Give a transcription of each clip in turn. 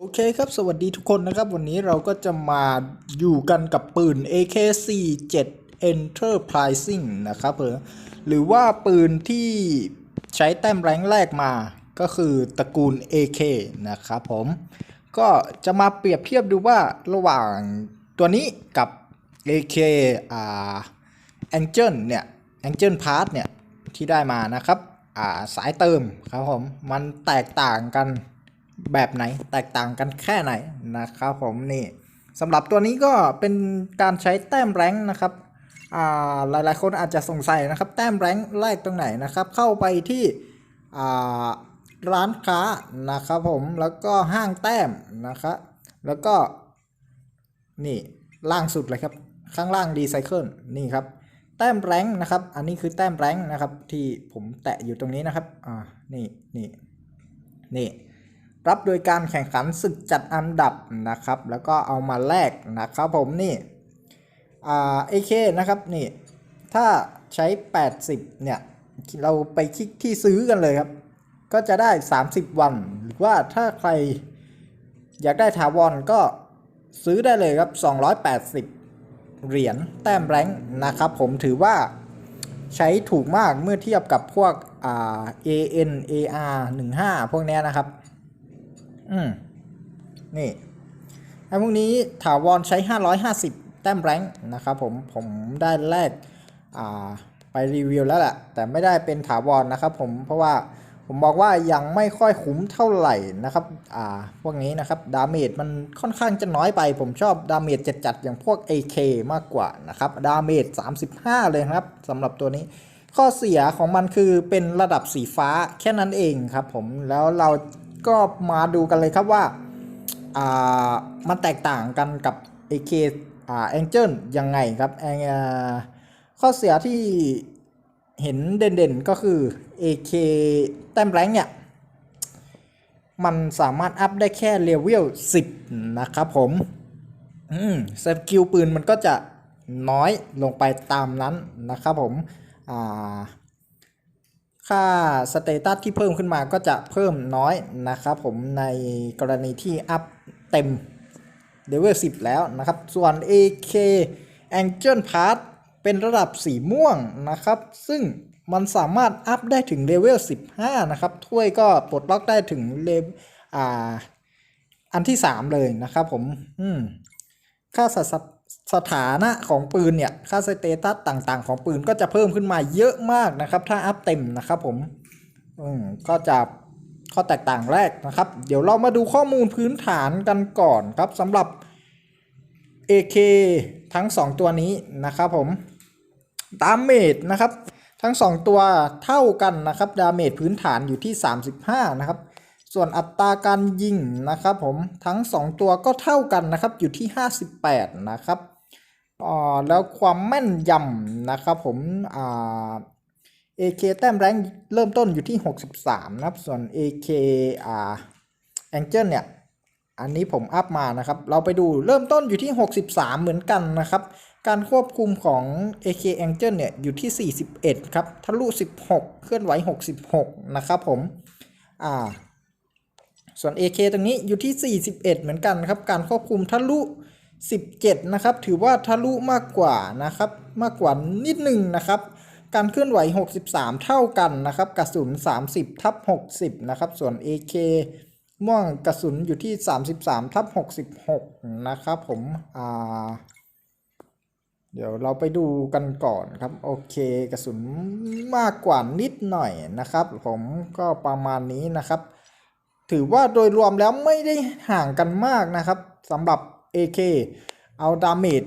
โอเคครับสวัสดีทุกคนนะครับ วันนี้เราก็จะมาอยู่กันกับปืน AK47 Enterprising นะครับเออหรือว่าปืนที่ใช้แต้มแรงแรกมาก็คือตระกูล AK นะครับผม ก็จะมาเปรียบเทียบดูว่าระหว่างตัวนี้กับ AK อ่า Angel เนี่ย Angel Pass เนี่ย ที่ได้มานะครับ อ่าสายเติมครับผม มันแตกต่างกัน แบบไหนแตกต่างกันแค่ไหนนะครับผมนี่สำหรับตัวนี้ก็เป็นการใช้แต้มแรงนะครับอ่าหลายๆคนอาจจะสงสัยนะครับ แต้มแรงแรกตรงไหนนะครับ เข้าไปที่อ่าร้านค้านะครับผมแล้วก็ห้างแต้มนะครับแล้วก็นี่ล่างสุดเลยครับ ข้างล่างดีไซเคิลนี่ครับ แต้มแรงนะครับ อันนี้คือแต้มแรงนะครับ ที่ผมแตะอยู่ตรงนี้นะครับอ่านี่นี่นี่ รับโดยการแข่งขันศึกจัดอันดับนะครับ แล้วก็เอามาแลกนะครับผมนี่อ่า AK นะครับนี่ถ้าใช้ 80 เนี่ย เราไปคลิกที่ซื้อกันเลยครับ ก็จะได้ 30 วัน หรือว่าถ้าใครอยากได้ถาวรก็ซื้อได้เลยครับ 280 เหรียญแต้มแรงนะครับผมถือว่าใช้ถูกมากเมื่อเทียบกับพวกอ่า AN AR 15 พวกนี้นะครับ อืมนี่ไอ้พวกนี้ถาวรใช้ 550 แต้มแรงนะครับผม ผมได้แลกอ่าไปรีวิวแล้วแหละ แต่ไม่ได้เป็นถาวรนะครับผม เพราะว่าผมบอกว่ายังไม่ค่อยคุ้มเท่าไหร่นะครับ อ่า พวกนี้นะครับ ดาเมจมันค่อนข้างจะน้อยไป ผมชอบดาเมจจัดๆอย่างพวก AK มากกว่านะครับ ดาเมจ 35 เลยครับสำหรับตัวนี้ ข้อเสียของมันคือเป็นระดับสีฟ้าแค่นั้นเองครับผม แล้วเรา ก็มาดูกันเลยครับว่าอ่ามันแตกต่างกันกับ AK อ่า Angel ยังไงครับแองข้อเสียที่เห็นเด่นๆก็คือ AK แต้มแรงเนี่ย มันสามารถอัพได้แค่เลเวล10 นะครับผมอืมสกิลปืนมันก็จะน้อยลงไปตามนั้นนะครับผม อ่า ค่าสเตตัสที่เพิ่มขึ้นมาก็จะเพิ่มน้อยนะครับผมในกรณีที่อัพเต็มเลเวล10 แล้วนะครับ ส่วน AK Angel Pass เป็นระดับสีม่วงนะครับ ซึ่งมันสามารถอัพได้ถึงเลเวล15 นะครับ ถ้วยก็ปลดล็อกได้ถึงเลเวอ่าอันที่ 3 เลยนะครับผม อืม ค่าสส สถานะของปืนเนี่ยค่าสเตตัสต่างๆ ของปืนก็จะเพิ่มขึ้นมาเยอะมากนะครับ ถ้าอัพเต็มนะครับผมอืมก็จะข้อแตกต่างแรกนะครับ เดี๋ยวเรามาดูข้อมูลพื้นฐานกันก่อนครับสำหรับ AK ทั้ง 2 ตัวนี้นะครับผมดาเมจนะครับ ทั้ง 2 ตัวเท่ากันนะครับดาเมจพื้นฐานอยู่ที่ 35 นะครับ ส่วนอัตราการยิงนะครับผมทั้ง 2 ตัวก็เท่ากันนะครับอยู่ที่ 58 นะครับอ่าแล้วความแม่นยำนะครับผมอ่า AK แต้มแรงเริ่มต้นอยู่ที่ 63 นะครับ ส่วน AK อ่า Angel เนี่ย อันนี้ผมอัพมานะครับ เราไปดูเริ่มต้นอยู่ที่ 63 เหมือนกันนะครับ การควบคุมของ AK Angel เนี่ย อยู่ที่ 41 ครับ ทะลุ 16 เคลื่อนไหว 66 นะครับผม อ่า ส่วน AK ตรงนี้อยู่ที่ 41 เหมือนกันครับ การควบคุมทะลุ 17 นะครับ ถือว่าทะลุมากกว่านะครับ มากกว่านิดหนึ่งนะครับ การเคลื่อนไหว 63 เท่ากันนะครับ กระสุน 30 ทับ 60 นะครับ ส่วน AK ม่วงกระสุนอยู่ที่ 33 ทับ 66 นะครับผม อ่า เดี๋ยวเราไปดูกันก่อนครับ โอเค กระสุนมากกว่านิดหน่อยนะครับ ผมก็ประมาณนี้นะครับ ถือว่าโดยรวมแล้วไม่ได้ห่างกันมากนะครับสำหรับ AK เอาดาเมจ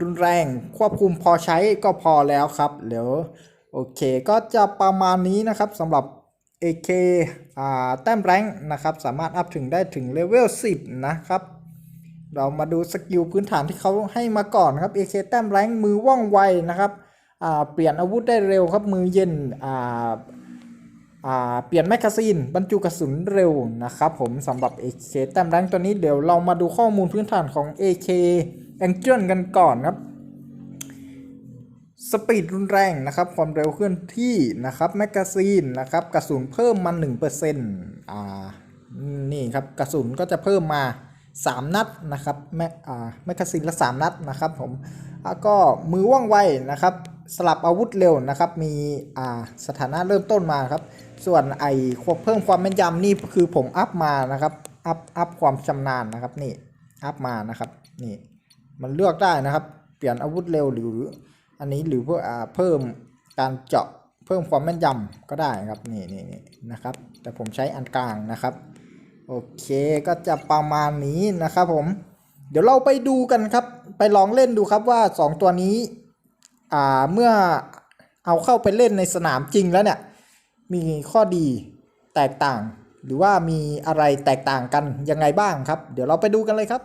รุนแรงควบคุมพอใช้ก็พอแล้วครับเดี๋ยวโอเคก็จะประมาณนี้นะครับสำหรับ AK อ่าแต้มแรงนะครับ สามารถอัพถึงได้ถึงเลเวล 10 นะครับ เรามาดูสกิลพื้นฐานที่เขาให้มาก่อนครับ AK แต้มแรงมือว่องไวนะครับอ่าเปลี่ยนอาวุธได้เร็วครับมือเย็นอ่า เปลี่ยนแมกกาซีนบรรจุกระสุนเร็วนะครับผมสำหรับ AK แต้มแรงตัวนี้เดี๋ยวเรามาดูข้อมูลพื้นฐานของ AK Angel กันก่อนครับสปีดรุนแรงนะครับความเร็วเคลื่อนที่นะครับแมกกาซีนนะครับกระสุนเพิ่มมา1%อ่าอืมนี่ครับกระสุนก็จะเพิ่มมา 3 นัดนะครับแม็กอ่าแมกกาซีนละ 3 นัดนะครับผมแล้วก็มือว่องไวนะครับ สลับอาวุธเร็วนะครับ มีอ่าสถานะเริ่มต้นมาครับ ส่วนไอควบเพิ่มความแม่นยำนี่คือผมอัพมานะครับ อัพอัพความชำนาญนะครับนี่อัพมานะครับนี่มันเลือกได้นะครับ เปลี่ยนอาวุธเร็วหรืออันนี้หรือเพื่ออ่าเพิ่มการเจาะเพิ่มความแม่นยำก็ได้ครับนี่นี่นี่นะครับ แต่ผมใช้อันกลางนะครับ โอเคก็จะประมาณนี้นะครับผม เดี๋ยวเราไปดูกันครับ ไปลองเล่นดูครับว่า 2 ตัวนี้ อ่าเมื่อเอาเข้าไปเล่นในสนามจริงแล้วเนี่ยมีข้อดีแตกต่าง หรือว่ามีอะไรแตกต่างกันยังไงบ้างครับ เดี๋ยวเราไปดูกันเลยครับ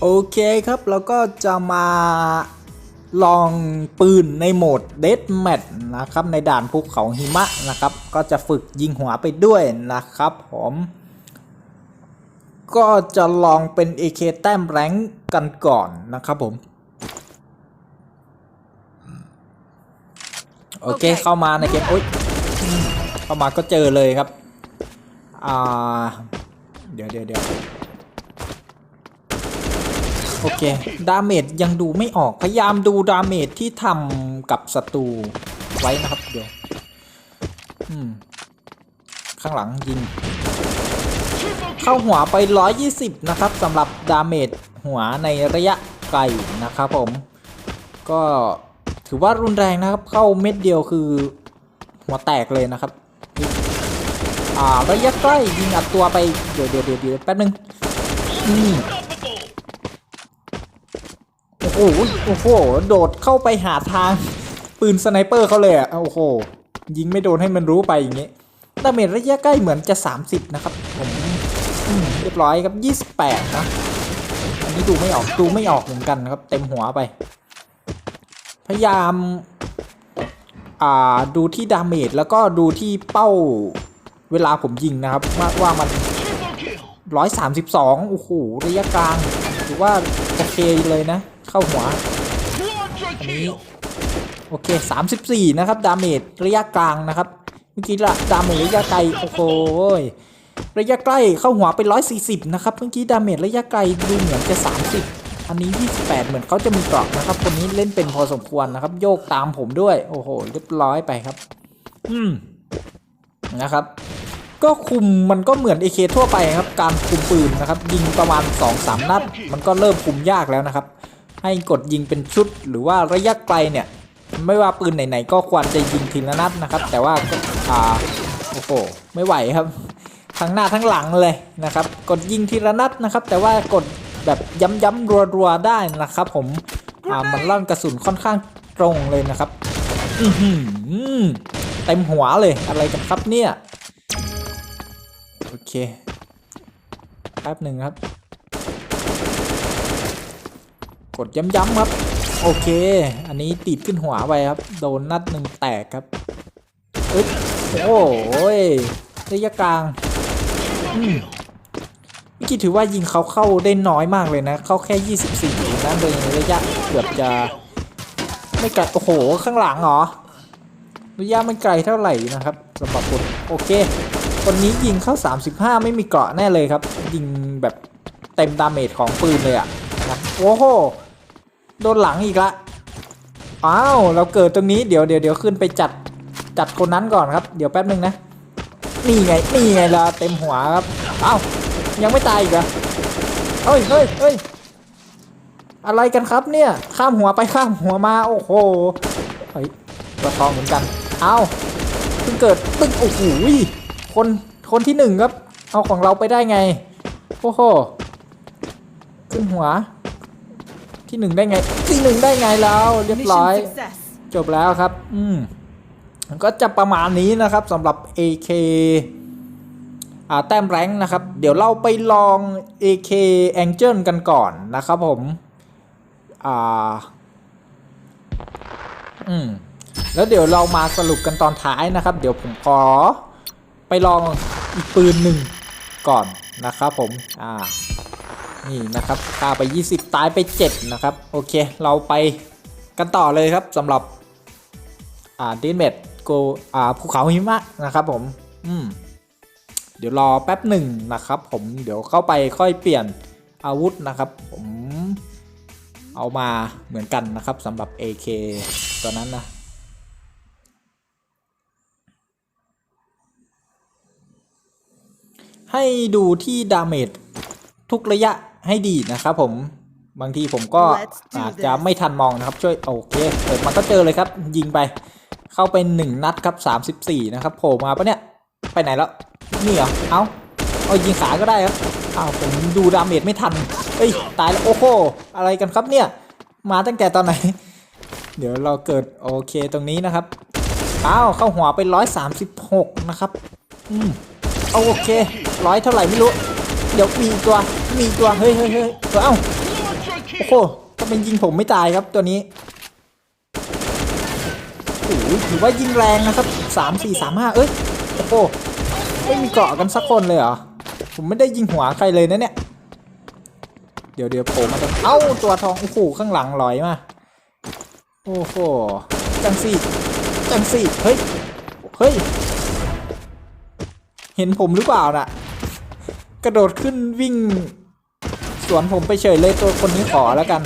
โอเคครับเราก็จะมาลองปืนในโหมด Death Match นะครับ ในด่านภูเขาหิมะนะครับ ก็จะฝึกยิงหัวไปด้วยนะครับผมก็จะลองเป็น AK แต้มแรงกันก่อนนะครับผม โอเคโอเคเข้ามาในเกมโอ๊ยอืมเข้ามาก็เจอเลยครับอ่าเดี๋ยวเดี๋ยวเดี๋ยวโอเคดาเมจยังดูไม่ออกพยายามดูดาเมจที่ทำกับศัตรูไว้นะครับเดี๋ยวอืมข้างหลังยิง เข้าหัวไป 120 นะครับสำหรับดาเมจหัวในระยะไกลนะครับผม ก็ ถือว่ารุนแรงนะครับ เข้าเม็ดเดียวคือหัวแตกเลยนะครับ อ่าระยะใกล้ยิงอัดตัวไป เดี๋ยวเดี๋ยวเดี๋ยวเดี๋ยวแป๊บนึงอืมโอ้โหโอ้โห โดดเข้าไปหาทาง ปืนสไนเปอร์เขาเลยอะโอ้โห ยิงไม่โดนให้มันรู้ไปอย่างงี้ดาเมจระยะใกล้เหมือนจะ 30 นะครับ ผมเรียบร้อยครับ 28 นะ อันนี้ดูไม่ออก ดูไม่ออกเหมือนกันนะครับ เต็มหัวไป พยายาม อ่า ดูที่ดาเมจแล้วก็ดูที่เป้าเวลาผมยิงนะครับว่าว่ามัน 132 โอ้โห ระยะกลางถือว่า โอเคเลยนะ เข้าหัว อันนี้ โอเค 34 นะครับ ดาเมจระยะกลางนะครับ เมื่อกี้ละดาเมจระยะไกล โอ้โหระยะใกล้เข้าหัวไป140 นะครับ เมื่อกี้ดาเมจระยะไกลดูเหมือนจะ 30 อันนี้ 28 เหมือนเขาจะมีเกราะนะครับ คนนี้เล่นเป็นพอสมควรนะครับ โยกตามผมด้วย โอ้โห เรียบร้อยไปครับ อืม นะครับ ก็คุมมันก็เหมือน AK ทั่วไปครับ การคุมปืนนะครับ ยิงประมาณ 2-3 นัด มันก็เริ่มคุมยากแล้วนะครับ ให้กดยิงเป็นชุดหรือว่าระยะไกลเนี่ย ไม่ว่าปืนไหนๆ ก็ควรจะยิงทีละนัดนะครับ แต่ว่าก็อ่า โอ้โห ไม่ไหวครับ ทั้งหน้าทั้งหลังเลยนะครับ กดยิงทีละนัดนะครับ แต่ว่ากด แบบย้ำๆรัวๆได้นะครับ ผมอ่ามันล่อนกระสุนค่อนข้างตรงเลยนะครับอือหือเต็มหัวเลยอะไรกันครับเนี่ย โอเคแป๊บหนึ่งครับ กดย้ำๆครับ โอเค อันนี้ติดขึ้นหัวไปครับ โดนนัดหนึ่งแตกครับอึ๊บโอ้ยระยะกลางอืม เมื่อกี้ถือว่ายิงเขาเข้าได้น้อยมากเลยนะ เข้าแค่ 24นะโดยระยะเกือบจะ ไม่ไกลโอ้โห ข้างหลังเหรอระยะไม่ไกลเท่าไหร่นะครับสำหรับคนโอเคคนนี้ยิงเข้า 35 ไม่มีเกราะแน่เลยครับ ยิงแบบเต็มดาเมจของปืนเลยอะนะโอ้โหโดนหลังอีกละอ้าวเราเกิดตรงนี้เดี๋ยวเดี๋ยวเดี๋ยวขึ้นไปจัดจัดคนนั้นก่อนครับ เดี๋ยวแป๊บนึงนะนี่ไงนี่ไงล่ะเต็มหัวครับอ้าว ยังไม่ตายอีกเหรอเฮ้ยเฮ้ยเฮ้ยอะไรกันครับเนี่ย ข้ามหัวไปข้ามหัวมา โอ้โห เฮ้ยตัวทองเหมือนกัน เอ้าเพิ่งเกิดตึ้งโอ้โหคน คนที่หนึ่งครับ เอาของเราไปได้ไง โอ้โห ขึ้นหัว ที่หนึ่งได้ไง ที่หนึ่งได้ไงแล้ว เรียบร้อย Mission success. จบแล้วครับ อืมก็จะประมาณนี้นะครับสำหรับ AK อ่า แต้มแรงนะครับ เดี๋ยวเราไปลอง AK Angel กันก่อนนะครับผมอ่าอืมแล้วเดี๋ยวเรามาสรุปกันตอนท้ายนะครับ เดี๋ยวผมขอไปลองอีกปืนหนึ่งก่อนนะครับผมอ่านี่นะครับฆ่าไป 20 ตายไป 7 นะครับ โอเค เราไปกันต่อเลยครับสำหรับ อ่าดินเมดโกอ่าภูเขาหิมะนะครับผม อืม เดี๋ยวรอแป๊บหนึ่งนะครับผมเดี๋ยวเข้าไปค่อยเปลี่ยนอาวุธนะครับผมเอามาเหมือนกันนะครับสำหรับ AK ตัวนั้นนะให้ดูที่ดาเมจทุกระยะให้ดีนะครับผมบางทีผมก็ Let's do อาจจะ this ไม่ทันมองนะครับ ช่วยโอเคเปิดมันก็เจอเลยครับ ยิงไปเข้าไปหนึ่งนัดครับ34นะครับโผล่มาปะเนี่ย ไปไหนแล้ว นี่เหรอ เอาเอายิงขาก็ได้ครับอ้าวผมดูดาเมจไม่ทัน เอ้ยตายแล้วโอ้โหอะไรกันครับเนี่ย มาตั้งแต่ตอนไหน เดี๋ยวเราเกิดโอเคตรงนี้นะครับอ้าวเข้าหัวไป136นะครับ อืมเอาโอเคร้อยเท่าไหร่ไม่รู้ เดี๋ยวมีตัว มีตัวเฮ้ยเฮ้ยเฮ้ยตัวเอ้าโอ้โหถ้าเป็นยิงผมไม่ตายครับตัวนี้โอ้โหถือว่ายิงแรงนะครับสามสี่สามห้าเอ้ยโอ้โห ไม่มีเกาะกันสักคนเลยเหรอ ผมไม่ได้ยิงหัวใครเลยนะเนี่ย เดี๋ยวเดี๋ยวโผล่มาตรงเอ้าตัวทองโอ้โหข้างหลังลอยมา โอ้โห จังสี่ จังสี่ เฮ้ย เฮ้ย เห็นผมหรือเปล่าน่ะ กระโดดขึ้นวิ่ง สวนผมไปเฉยเลยตัวคนนี้ขอแล้วกัน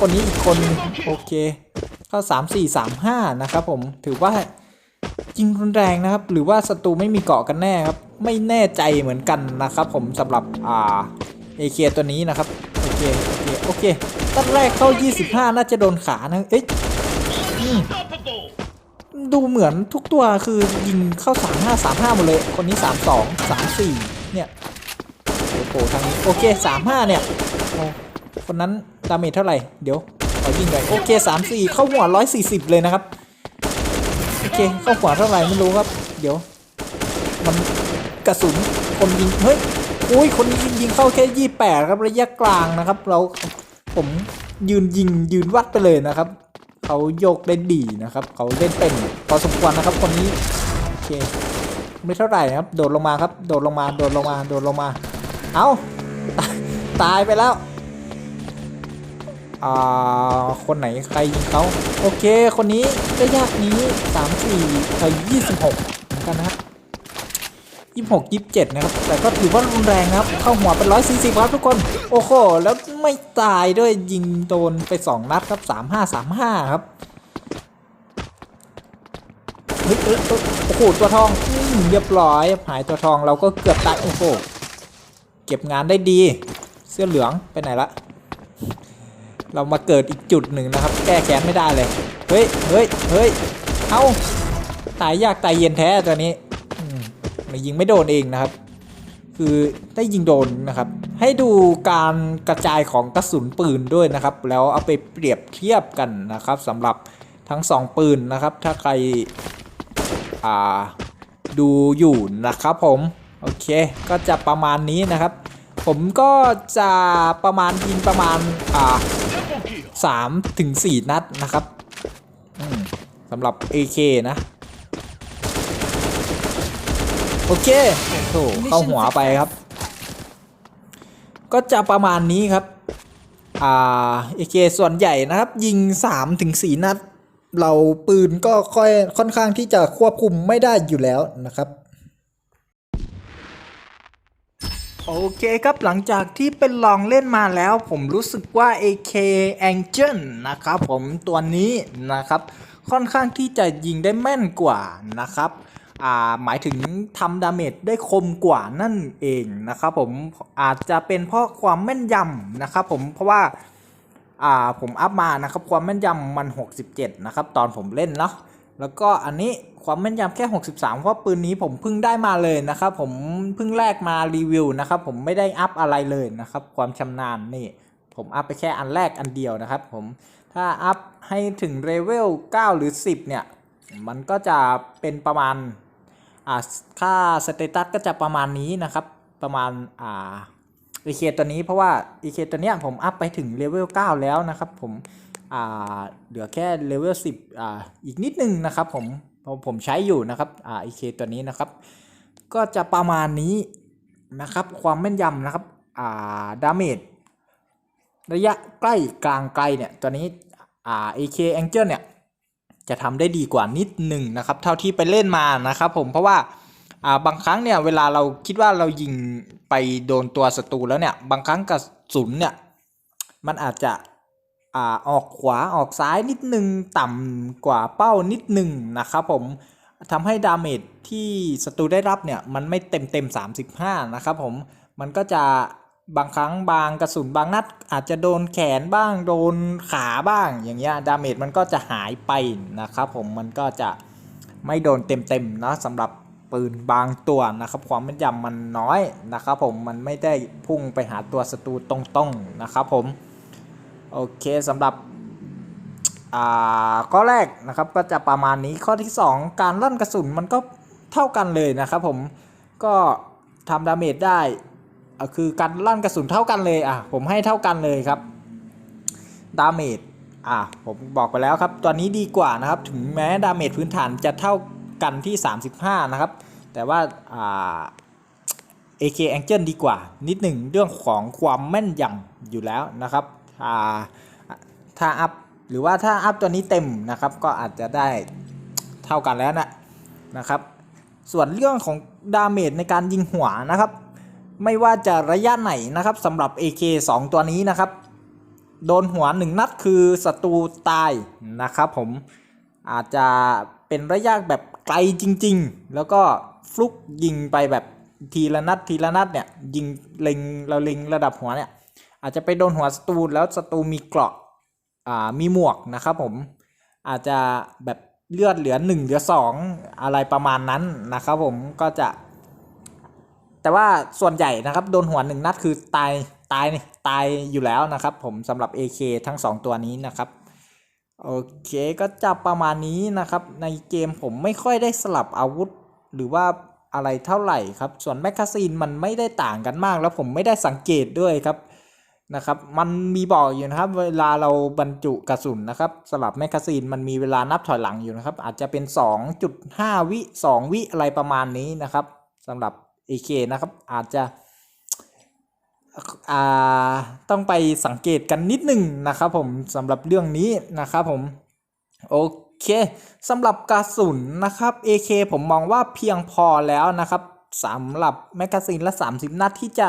คนนี้อีกคน โอเคเข้าสามสี่สามห้านะครับผม ถือว่า ยิงรุนแรงนะครับ หรือว่าศัตรูไม่มีเกาะกันแน่ครับ ไม่แน่ใจเหมือนกันนะครับ ผมสำหรับอ่าเอเคตัวนี้นะครับโอเคโอเคโอเคตั้งแรกเข้า 25 น่าจะโดนขานะเอ๊ะดูเหมือนทุกตัวคือยิงเข้า 35 35หมดเลย คนนี้ 32 34 เนี่ยโอ้โหทางนี้โอเคสามห้าเนี่ยโอ้คนนั้นดาเมจเท่าไหร่ เดี๋ยวขอยิงหน่อยโอเคสามสี่เข้าหัวร้อยสี่สิบเลยนะครับ โอเคเข้าหัวเท่าไหร่ไม่รู้ครับ เดี๋ยว มันกระสุนคนยิงเฮ้ยอุ้ยคนยิงยิงเข้าแค่ยี่แปดครับระยะกลางนะครับ เราผมยืนยิงยืนวัดไปเลยนะครับเขาโยกได้ดีนะครับเขาเล่นเป็นพอสมควรนะครับคนนี้โอเคไม่เท่าไหร่นะครับ โดดลงมาครับ โดดลงมา โดดลงมา โดดลงมา เอาตาตายไปแล้ว อ่าคนไหนใครยิงเขาโอเค คนนี้ระยะนี้สามสี่เธอยี่สิบหกเหมือนกันนะฮะยี่สิบหกยี่สิบเจ็ดนะครับ แต่ก็ถือว่ารุนแรงนะครับ เข้าหัวเป็นร้อยสี่สิบครับทุกคน โอ้โห แล้วไม่ตายด้วยยิงโดนไปสองนัดครับสามห้าสามห้าครับเฮ้ยเออ้ยโอ้โหตัวทองอเรียบร้อยหายตัวทองเราก็เกือบตายโอ้โหเก็บงานได้ดี เสื้อเหลืองไปไหนละ เรามาเกิดอีกจุดหนึ่งนะครับ แก้แค้นไม่ได้เลย เฮ้ย เฮ้ย เฮ้ย เอ้า ตายยากตายเย็นแท้ตัวนี้มไม่ยิงไม่โดนเองนะครับ คือได้ยิงโดนนะครับ ให้ดูการกระจายของกระสุนปืนด้วยนะครับ แล้วเอาไปเปรียบเทียบกันนะครับสำหรับทั้งสองปืนนะครับ ถ้าใครดูอยู่นะครับผมโอเค ก็จะประมาณนี้นะครับ ผมก็จะประมาณยิงประมาณอ่า สามถึงสี่นัดนะครับสำหรับ AK นะ โอเคโถเข้าหัวไปครับ ก็จะประมาณนี้ครับ อ่า AK ส่วนใหญ่นะครับ ยิง3ถึง4นัด เราปืนก็ค่อยค่อนข้างที่จะควบคุมไม่ได้อยู่แล้วนะครับ โอเคครับหลังจากที่เป็นลองเล่นมาแล้ว ผมรู้สึกว่า AK Angel นะครับผมตัวนี้นะครับค่อนข้างที่จะยิงได้แม่นกว่านะครับหมายถึงทำดาเมจได้คมกว่านั่นเองนะครับผมอาจจะเป็นเพราะความแม่นยำนะครับผมเพราะว่าอ่าผมอัพมานะครับความแม่นยำมัน 67 นะครับตอนผมเล่นเนาะ แล้วก็อันนี้ความแม่นยำแค่ 63 เพราะปืนนี้ผมเพิ่งได้มาเลยนะครับผมเพิ่งแลกมารีวิวนะครับผมไม่ได้อัพอะไรเลยนะครับความชำนาญนี่ผมอัพไปแค่อันแรกอันเดียวนะครับผมถ้าอัพให้ถึงเลเวล 9 หรือ 10 เนี่ย มันก็จะเป็นประมาณอ่าค่าสเตตัสก็จะประมาณนี้นะครับประมาณอ่าอีเคตัวนี้เพราะว่าอีเคตัวเนี้ยผมอัพไปถึงเลเวล 9 แล้วนะครับผม อ่าเหลือแค่เลเวล10อ่าอีกนิดนึงนะครับผมพราะผมใช้อยู่นะครับอ่าอีเคตัวนี้นะครับ ก็จะประมาณนี้นะครับ ความแม่นยำนะครับอ่าดาเมจระยะใกล้กลางไกลเนี่ยตัวนี้อ่า AK Angel เนี่ยจะทำได้ดีกว่านิดหนึ่งนะครับ เท่าที่ไปเล่นมานะครับผมเพราะว่าอ่าบางครั้งเนี่ยเวลาเราคิดว่าเรายิงไปโดนตัวศัตรูแล้วเนี่ยบางครั้งกระสุนเนี่ยมันอาจจะ อ่าออกขวาออกซ้ายนิดนึงต่ำกว่าเป้านิดนึงนะครับผมทำให้ดาเมจที่ศัตรูได้รับเนี่ยมันไม่เต็มเต็ม35 นะครับผมมันก็จะบางครั้งบางกระสุนบางนัดอาจจะโดนแขนบ้างโดนขาบ้างอย่างเงี้ยดาเมจมันก็จะหายไปนะครับผมมันก็จะไม่โดนเต็มๆนะสำหรับปืนบางตัวนะครับความแม่นยำมันน้อยนะครับผมมันไม่ได้พุ่งไปหาตัวศัตรูตรงๆนะครับผม โอเคสำหรับอ่าข้อแรกนะครับก็จะประมาณนี้ข้อที่ 2 การลั่นกระสุนมันก็เท่ากันเลยนะครับผมก็ทำดาเมจได้อะคือการลั่นกระสุนเท่ากันเลยอะผมให้เท่ากันเลยครับดาเมจอะผมบอกไปแล้วครับตัวนี้ดีกว่านะครับถึงแม้ดาเมจพื้นฐานจะเท่ากันที่ 35 นะครับ แต่ว่าอ่า AK Angel ดีกว่า นิดหนึ่งเรื่องของความแม่นยำอยู่แล้วนะครับ อ่าถ้าอัพหรือว่าถ้าอัพตัวนี้เต็มนะครับก็อาจจะได้เท่ากันแล้วนะนะครับ ส่วนเรื่องของดาเมจในการยิงหัวนะครับ ไม่ว่าจะระยะไหนนะครับสำหรับ AK 2 ตัวนี้นะครับ โดนหัวหนึ่งนัดคือศัตรูตายนะครับผมอาจจะเป็นระยะแบบไกลจริง ๆ แล้วก็ฟลุกยิงไปแบบทีละนัดทีละนัดเนี่ยยิงเล็งเราเล็งระดับหัวเนี่ย อาจจะไปโดนหัวศัตรูแล้วศัตรูมีเกราะอ่ามีหมวกนะครับผมอาจจะแบบเลือดเหลือหนึ่งเหลือสองอะไรประมาณนั้นนะครับผมก็จะ แต่ว่าส่วนใหญ่นะครับโดนหัวหนึ่งนัดคือตายตายนี่ตายอยู่แล้วนะครับ ผมสำหรับ AK ทั้ง2ตัวนี้นะครับโอเคก็จะประมาณนี้นะครับ ในเกมผมไม่ค่อยได้สลับอาวุธหรือว่าอะไรเท่าไหร่ครับ ส่วนแมกกาซีนมันไม่ได้ต่างกันมาก แล้วผมไม่ได้สังเกตด้วยครับ นะครับ มันมีบอกอยู่นะครับ เวลาเราบรรจุกระสุนนะครับสลับแมกกาซีนมันมีเวลานับถอยหลังอยู่นะครับ อาจจะเป็น 2.5 วิ 2 วิอะไรประมาณนี้นะครับสำหรับ AK นะครับ อาจจะอ่าต้องไปสังเกตกันนิดหนึ่งนะครับผมสำหรับเรื่องนี้นะครับผมโอเคสำหรับกระสุนนะครับ AK ผมมองว่าเพียงพอแล้วนะครับสำหรับแมกกาซีนละ 30 นัดที่จะ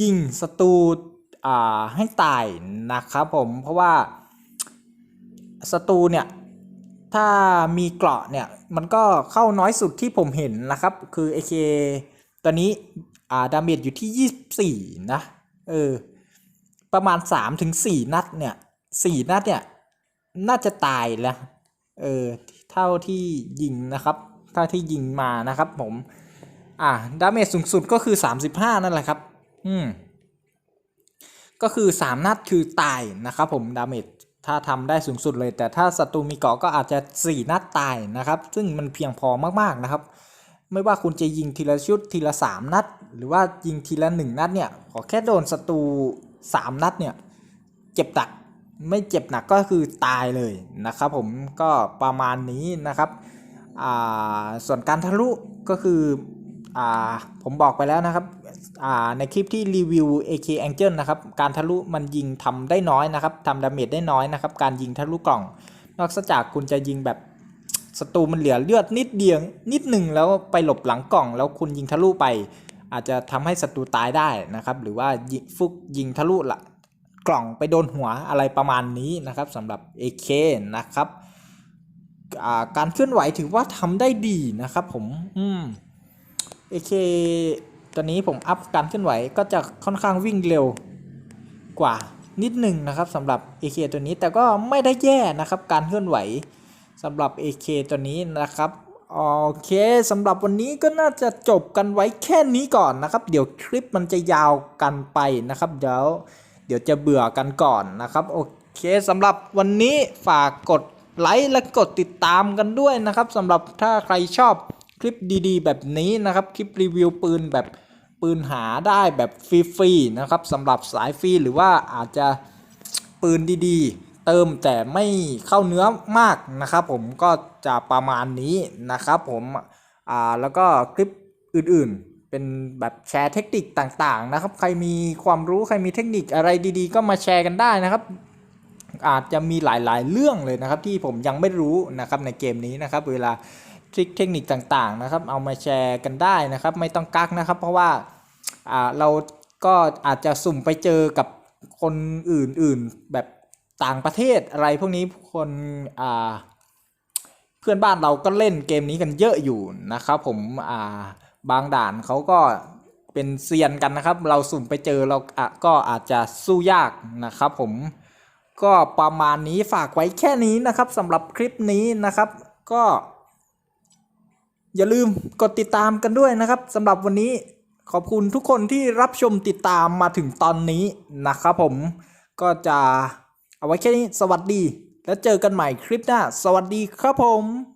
ยิงศัตรู อ่าให้ตายนะครับผมเพราะว่าศัตรูเนี่ยถ้ามีเกราะเนี่ยมันก็เข้าน้อยสุดที่ผมเห็นนะครับ คือ AK ตัวนี้อ่าดาเมจอยู่ที่ 24 นะ เออ ประมาณ 3-4 นัดเนี่ย 4 นัดเนี่ย น่าจะตายแล้ว เออ เท่าที่ยิงนะครับเท่าที่ยิงมานะครับผม อ่าดาเมจสูงสุดก็คือ 35 นั่นแหละครับ อืม ก็คือ 3 นัดคือตายนะครับผมดาเมจถ้าทำได้สูงสุดเลย แต่ถ้าศัตรูมีเกาะก็อาจจะ 4 นัดตายนะครับ ซึ่งมันเพียงพอมากๆนะครับ ไม่ว่าคุณจะยิงทีละชุดทีละ 3 นัด หรือว่ายิงทีละ 1 นัดเนี่ยขอแค่โดนศัตรู 3 นัดเนี่ยเจ็บหนักไม่เจ็บหนักก็คือตายเลยนะครับ ผมก็ประมาณนี้นะครับอ่าส่วนการทะลุก็คืออ่าผมบอกไปแล้วนะครับ ในคลิปที่รีวิว AK Angel นะครับ การทะลุมันยิงทำได้น้อยนะครับทำดาเมจได้น้อยนะครับ การยิงทะลุกล่อง นอกจากคุณจะยิงแบบศัตรูมันเหลือเลือดนิดเดียวนิดหนึ่งแล้วไปหลบหลังกล่อง แล้วคุณยิงทะลุไป อาจจะทำให้ศัตรูตายได้นะครับ หรือว่าฟุกยิงทะลุละกล่องไปโดนหัวอะไรประมาณนี้นะครับสำหรับ AK นะครับการเคลื่อนไหวถือว่าทำได้ดีนะครับผม อืม AK ตัวนี้ผมอัพการเคลื่อนไหวก็จะค่อนข้างวิ่งเร็วกว่านิดหนึ่งนะครับสำหรับ AK ตัวนี้แต่ก็ไม่ได้แย่นะครับการเคลื่อนไหวสำหรับ AK ตัวนี้นะครับโอเคสำหรับวันนี้ก็น่าจะจบกันไว้แค่นี้ก่อนนะครับ เดี๋ยวคลิปมันจะยาวกันไปนะครับ เดี๋ยวเดี๋ยวจะเบื่อกันก่อนนะครับโอเคสำหรับวันนี้ฝากกดไลค์และกดติดตามกันด้วยนะครับสำหรับถ้าใครชอบคลิปดีๆ แบบนี้นะครับ คลิปรีวิวปืนแบบ ปืนหาได้แบบฟรีๆนะครับสำหรับสายฟรีหรือว่าอาจจะปืนดีๆ เติมแต่ไม่เข้าเนื้อมากนะครับผมก็จะประมาณนี้นะครับผมอ่าแล้วก็คลิปอื่นๆ เป็นแบบแชร์เทคนิคต่างๆนะครับใครมีความรู้ใครมีเทคนิคอะไรดีๆ ก็มาแชร์กันได้นะครับ อาจจะมีหลายๆเรื่องเลยนะครับที่ผมยังไม่รู้นะครับในเกมนี้นะครับเวลาทริคเทคนิคต่างๆนะครับเอามาแชร์กันได้นะครับ ไม่ต้องกักนะครับ เพราะว่า อ่าเราก็อาจจะสุ่มไปเจอกับคนอื่นๆแบบต่างประเทศอะไรพวกนี้คนอ่าเพื่อนบ้านเราก็เล่นเกมนี้กันเยอะอยู่นะครับผมอ่าบางด่านเขาก็เป็นเซียนกันนะครับ เราสุ่มไปเจอเราอะก็อาจจะสู้ยากนะครับผมก็ประมาณนี้ฝากไว้แค่นี้นะครับสำหรับคลิปนี้นะครับ ก็ อย่าลืมกดติดตามกันด้วยนะครับสำหรับวันนี้ ขอบคุณทุกคนที่รับชมติดตามมาถึงตอนนี้นะครับผมก็จะเอาไว้แค่นี้สวัสดี แล้วเจอกันใหม่คลิปหน้า สวัสดีครับผม